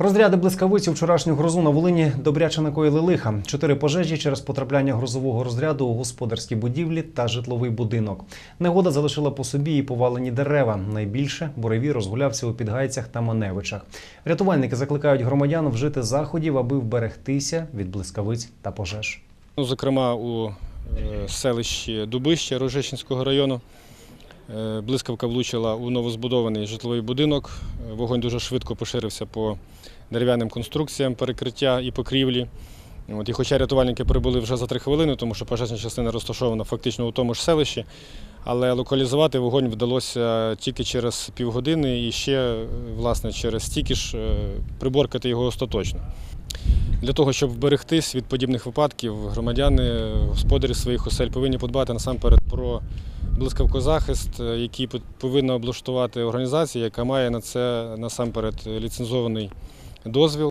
Розряди блискавиці у вчорашню грозу на Волині добряче накоїли лиха. Чотири пожежі через потрапляння грозового розряду у господарські будівлі та житловий будинок. Негода залишила по собі і повалені дерева. Найбільше буревій розгулявся у Підгайцях та Маневичах. Рятувальники закликають громадян вжити заходів, аби вберегтися від блискавиць та пожеж. Ну, Зокрема, у е, селищі Дубище Рожечинського району блискавка влучила у новозбудований житловий будинок. Е, Вогонь дуже швидко поширився по дерев'яним конструкціям перекриття і покрівлі. От, і хоча рятувальники прибули вже за три хвилини, тому що пожежна частина розташована фактично у тому ж селищі, але локалізувати вогонь вдалося тільки через півгодини і ще е, власне через стільки ж е, приборкати його остаточно. Для того, щоб вберегтись від подібних випадків, громадяни, господарі своїх осель повинні подбати насамперед про блискавкозахист, е, який повинна облаштувати організація, яка має на це насамперед ліцензований дозвіл.